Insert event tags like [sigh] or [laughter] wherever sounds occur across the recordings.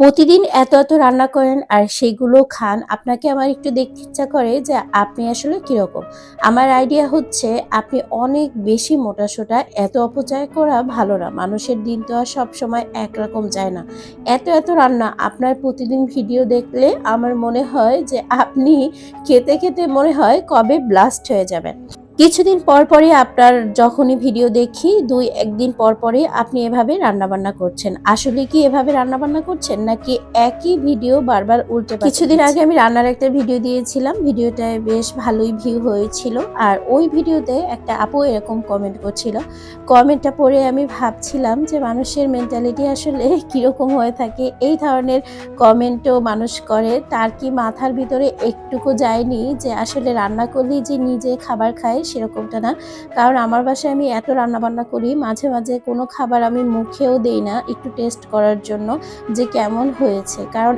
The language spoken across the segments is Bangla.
প্রতিদিন এত এত রান্না করেন আর সেগুলো খান, আপনাকে আমার একটু দেখতে ইচ্ছা করে যে আপনি আসলে কীরকম? আমার আইডিয়া হচ্ছে আপনি অনেক বেশি মোটাসোটা এত অপচয় করা ভালো না। মানুষের দিন তো আর সবসময় একরকম যায় না। এত এত রান্না, আপনার প্রতিদিন ভিডিও দেখলে আমার মনে হয় যে আপনি খেতে খেতে মনে হয় কবে ব্লাস্ট হয়ে যাবেন। কিছুদিন পর পরে আপনার যখনই ভিডিও দেখি দুই একদিন পর পরে আপনি এভাবে রান্নাবান্না করছেন। আসলে কি এভাবে রান্নাবান্না করছেন নাকি একই ভিডিও বারবার উল্টে কিছুদিন আগে আমি রান্নার একটা ভিডিও দিয়েছিলাম। ভিডিওটায় বেশ ভালোই ভিউ হয়েছিল। আর ওই ভিডিওতে একটা আপু এরকম কমেন্ট করছিল। কমেন্টটা পড়ে আমি ভাবছিলাম যে মানুষের মেন্টালিটি আসলে [laughs] কীরকম হয়ে থাকে। এই ধরনের কমেন্টও মানুষ করে। তার কি মাথার ভিতরে একটুকু যায়নি যে আসলে রান্না করলেই যে নিজে খাবার খায় সেরকমটা না। কারণ আমার বাসায় আমি এত রান্না বান্না করি মাঝে মাঝে কোনো খাবার আমি মুখেও দেই না একটু টেস্ট করার জন্য যে কেমন হয়েছে। কারণ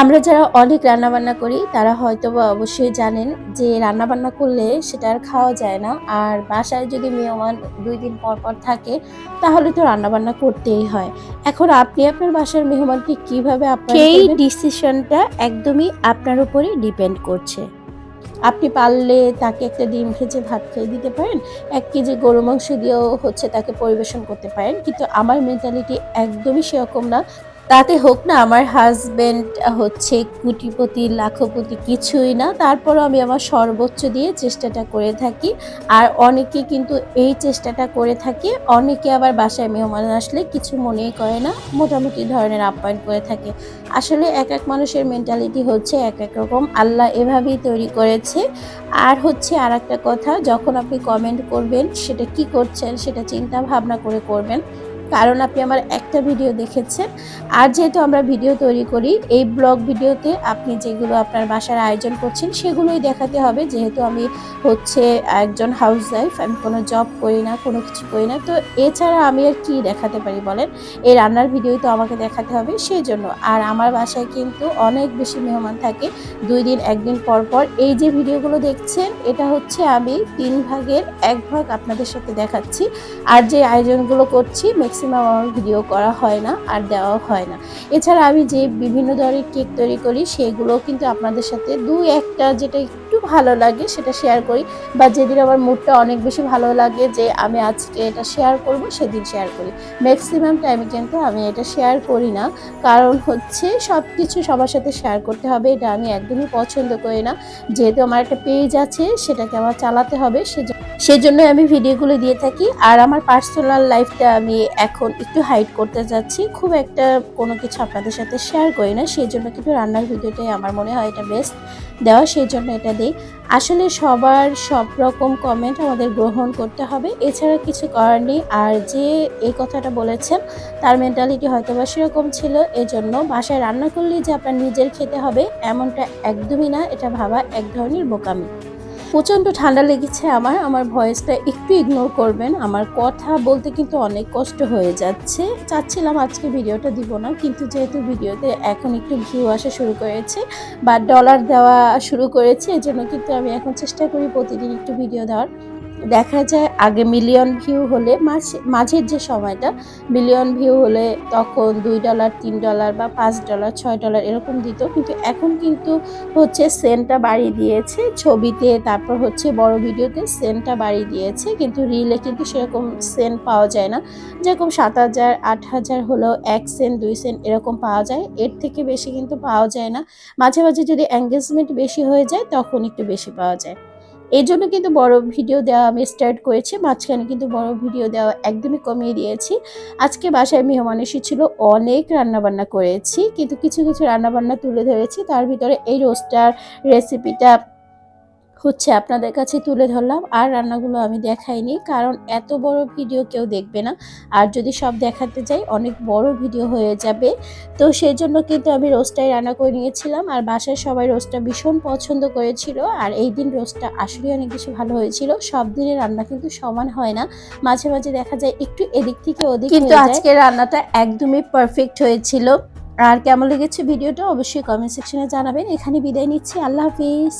আমরা যারা অনেক রান্নাবান্না করি তারা হয়তো বা অবশ্যই জানেন যে রান্নাবান্না করলে সেটা আর খাওয়া যায় না। আর বাসায় যদি মেহমান দুই দিন পর পর থাকে তাহলে তো রান্নাবান্না করতেই হয়। এখন আপনি আপনার বাসার মেহমানকে কীভাবে আপনার এই ডিসিশনটা একদমই আপনার উপরেই ডিপেন্ড করছে। আপনি পারলে তাকে একটা ডিম ভেজে ভাত খেয়ে দিতে পারেন, এক কেজি গরু মাংস দিয়েও হচ্ছে তাকে পরিবেশন করতে পারেন। কিন্তু আমার মেন্টালিটি একদমই সেরকম না। তাতে হোক না, আমার হাজবেন্ড হচ্ছে কুটিপতি, লাখপতি কিছুই না। তারপরও আমি আমার সর্বোচ্চ দিয়ে চেষ্টাটা করে থাকি। আর অনেকে কিন্তু এই চেষ্টাটা করে থাকে। অনেকে আবার বাসায় মেহমান আসলে কিছু মনেই করে না। মোটামুটি ধরনের আপ্যায়ন করে থাকে। আসলে এক এক মানুষের মেন্টালিটি হচ্ছে এক এক রকম। আল্লাহ এভাবেই তৈরি করেছে। আর হচ্ছে আর একটা কথা, যখন আপনি কমেন্ট করবেন, সেটা কি করছেন, সেটা চিন্তা ভাবনা করে করবেন। কারণ আপনি আমার একটা ভিডিও দেখেছেন। আর যেহেতু আমরা ভিডিও তৈরি করি, এই ব্লগ ভিডিওতে আপনি যেগুলো আপনার বাসার আয়োজন করছেন, সেগুলোই দেখাতে হবে। যেহেতু আমি হচ্ছে একজন হাউস ওয়াইফ আমি কোনো জব করি না, কোনো কিছু করি না। তো এছাড়া আমি আর কি দেখাতে পারি বলেন? এই রান্নার ভিডিওই তো আমাকে দেখাতে হবে, সেই জন্য। আর আমার বাসায় কিন্তু অনেক বেশি মেহমান থাকে, দুই দিন একদিন পর পর। এই যে ভিডিওগুলো দেখছেন, এটা হচ্ছে আমি তিন ভাগের এক ভাগ আপনাদের সাথে দেখাচ্ছি। আর যে আয়োজনগুলো করছি ম্যাক্সিমাম আমার ভিডিও করা হয় না, আর দেওয়া হয় না। এছাড়া আমি যে বিভিন্ন ধরনের কেক তৈরি করি সেগুলো কিন্তু আপনাদের সাথে দু একটা যেটা একটু ভালো লাগে সেটা শেয়ার করি। বা যেদিন আমার মুডটা অনেক বেশি ভালো লাগে যে আমি আজকে এটা শেয়ার করব, সেদিন শেয়ার করি। ম্যাক্সিমাম টাইমে কিন্তু আমি এটা শেয়ার করি না। কারণ হচ্ছে সব কিছু সবার সাথে শেয়ার করতে হবে, এটা আমি একদমই পছন্দ করি না। যেহেতু আমার একটা পেজ আছে, সেটাকে আমার চালাতে হবে, সেজন্য সেজন্য আমি ভিডিওগুলো দিয়ে থাকি। আর আমার পার্সোনাল লাইফটা আমি এখন একটু হাইড করতে যাচ্ছি। খুব একটা কোনো কিছু আপনাদের সাথে শেয়ার করি না। সেই জন্য কিন্তু রান্নার ভিডিওটাই আমার মনে হয় এটা বেস্ট দেওয়া। সেই জন্য এটা দিই। আসলে সবার সব রকম কমেন্ট আমাদের গ্রহণ করতে হবে। এছাড়া কিছু করার নেই। আর যে এই কথাটা বলেছেন, তার মেন্টালিটি হয়তো বা সেরকম ছিল। এজন্য বাসায় রান্না করলেই যে আপনার নিজের খেতে হবে, এমনটা একদমই না। এটা ভাবা এক ধরনের বোকামি। প্রচণ্ড ঠান্ডা লেগেছে আমার আমার ভয়েসটা একটু ইগনোর করবেন। আমার কথা বলতে কিন্তু অনেক কষ্ট হয়ে যাচ্ছে। চাচ্ছিলাম আজকে ভিডিওটা দিব না, কিন্তু যেহেতু ভিডিওতে এখন একটু ভিউ আসা শুরু করেছে বা ডলার দেওয়া শুরু করেছে, এজন্য কিন্তু আমি এখন চেষ্টা করি প্রতিদিন একটু ভিডিও দেওয়ার। দেখা যায় আগে মিলিয়ন ভিউ হলে মাঝে, মাঝের যে সময়টা মিলিয়ন ভিউ হলে তখন দুই ডলার তিন ডলার বা পাঁচ ডলার ছয় ডলার এরকম দিত। কিন্তু এখন কিন্তু হচ্ছে সেন্টটা বাড়িয়ে দিয়েছে। ছবিতে তারপর হচ্ছে বড় ভিডিওতে সেন্টটা বাড়িয়ে দিয়েছে। কিন্তু রিলে কিন্তু সেরকম সেন্ট পাওয়া যায় না। যেরকম সাত হাজার, আট হাজার হলেও এক সেন্ট দুই সেন্ট এরকম পাওয়া যায়। এর থেকে বেশি কিন্তু পাওয়া যায় না। মাঝে মাঝে যদি এঙ্গেজমেন্ট বেশি হয়ে যায়, তখন একটু বেশি পাওয়া যায়। এই জন্য কিন্তু বড় ভিডিও দেওয়া আমি স্টার্ট করেছি, মাঝখানে কিন্তু বড় ভিডিও দেওয়া একদমই কমিয়ে দিয়েছি। আজকে বাসায় মেহমান এসেছিল, অনেক রান্নাবান্না করেছি, কিন্তু কিছু কিছু রান্নাবান্না তুলে ধরেছি, তার ভিতরে এই রোস্টার রেসিপিটা হচ্ছে আপনাদের কাছে তুলে ধরলাম আর রান্নাগুলো আমি দেখাইনি কারণ এত বড় ভিডিও কেউ দেখবে না। আর যদি সব দেখাতে যাই অনেক বড় ভিডিও হয়ে যাবে। তো সেই জন্য কিন্তু আমি রোস্টটাই রান্না করে নিয়েছিলাম আর বাসায় সবাই রোস্টটা ভীষণ পছন্দ করেছিল আর এই দিন রোস্টটা আসলে অনেক বেশি ভালো হয়েছিল। সব দিনের রান্না কিন্তু সমান হয় না। মাঝে মাঝে দেখা যায় একটু এদিক থেকে ওদিক কিন্তু আজকের রান্নাটা একদমই পারফেক্ট হয়েছিল। আর কেমন লেগেছে ভিডিওটা অবশ্যই কমেন্ট সেকশনে জানাবেন। এখানে বিদায় নিচ্ছি। আল্লাহ হাফিজ।